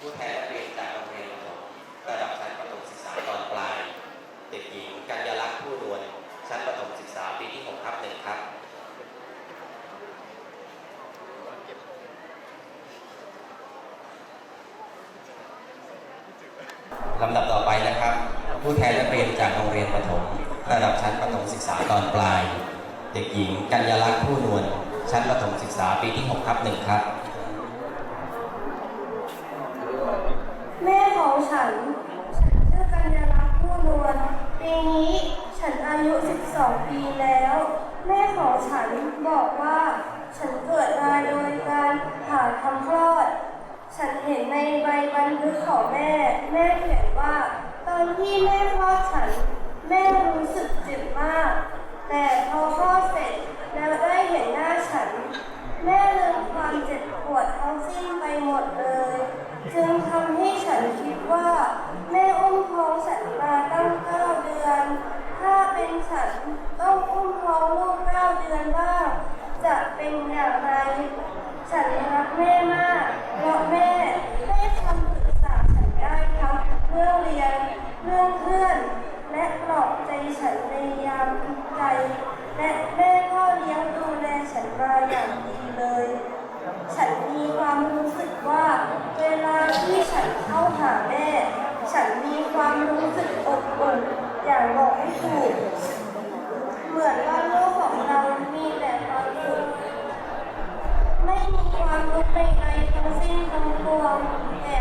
ผู้แทนนักเรียนจากโรงเรียนประถมระดับชั้นประถมศึกษาตอนปลาย เด็กหญิงกัญญาลักษณ์ผู้นวลชั้นประถมศึกษาปีที่6ทับหนึ่งครับลำดับต่อไปนะครับ ผู้แทนนักเรียนจากโรงเรียนประถมระดับชั้นประถมศึกษาตอนปลาย เด็กหญิงกัญญาลักษณ์ผู้นวลชั้นประถมศึกษาปีที่6ทับหนึ่งครับ แม่ ของฉัน ฉันชื่อกัญญาลักษณ์ผู้นวลปีนี้ฉันอายุ 12 ปีแล้ว แม่ของฉันบอกว่า ฉันเกิดมาโดยการผ่าทำคลอด ฉันเห็นในใบบันทึกของแม่ แม่เขียนว่า ตอนที่แม่คลอดฉัน แม่รู้สึกเจ็บมาก แต่พอคลอดเสร็จแล้วได้เห็นหน้าฉัน แม่ลืมความเจ็บปวดทั้งสิ้นไปหมดเลย จึงทำให้ฉันคิดว่า แม่อุ้มท้องฉันมาตั้งเก้าเดือน ถ้าเป็นฉันต้องอุ้มท้องลูกเก้าเดือนบ้าง จะเป็นอย่างไร ฉันรักแม่มาก เพราะแม่ให้คำปรึกษาฉันได้ทั้งเรื่องเรียน เรื่องเพื่อน และปลอบใจฉันในยามทุกข์ใจ และแม่ก็เลี้ยงดูแลฉันมาอย่างดีเลย ฉันมีความรู้สึกว่า เวลาที่ฉันเข้าหาแม่ ฉันมีความรู้สึกอบอุ่นอย่างบอกไม่ถูก เหมือนว่าโลกของเรามีแต่ความสุขไม่มีความรู้ใดๆทั้งสิ้นทั้งปวงแต่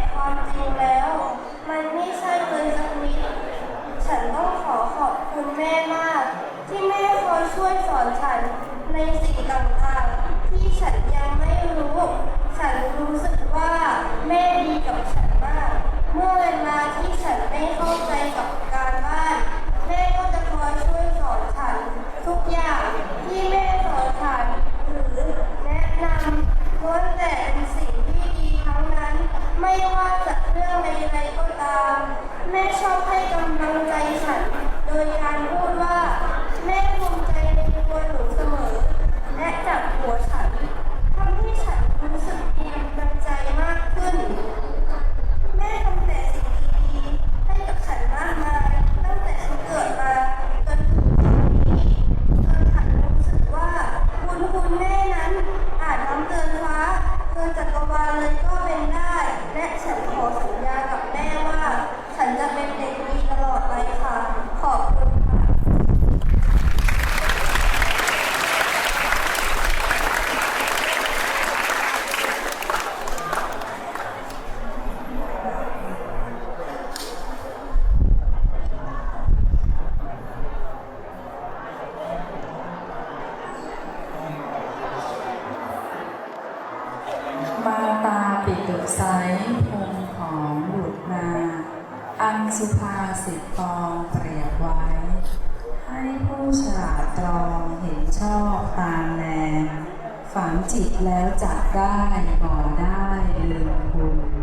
ช่วยสอนฉันในสิ่งต่างๆ ที่ฉันยังไม่รู้ ฉันรู้สึกว่าแม่ดีกับฉันมาก เมื่อเวลาที่ฉันไม่เข้าใจกับการบ้าน แม่ก็จะคอยช่วยสอนฉัน ทุกอย่างที่แม่สอนฉันหรือแนะนำล้วนแต่เป็นสิ่งที่ดีทั้งนั้น ไม่ว่าจะเรื่องใดๆก็ตาม แม่ชอบให้กำลังใจฉันโดยการพู ตุไซพงขอมบุตรนาอังสุภาสิทตองเปรียบไว้ ให้ผู้ฉลาดตรองเห็นชอบตามแนงฝังจิตแล้วจักได้บ่ได้ลืมคุณ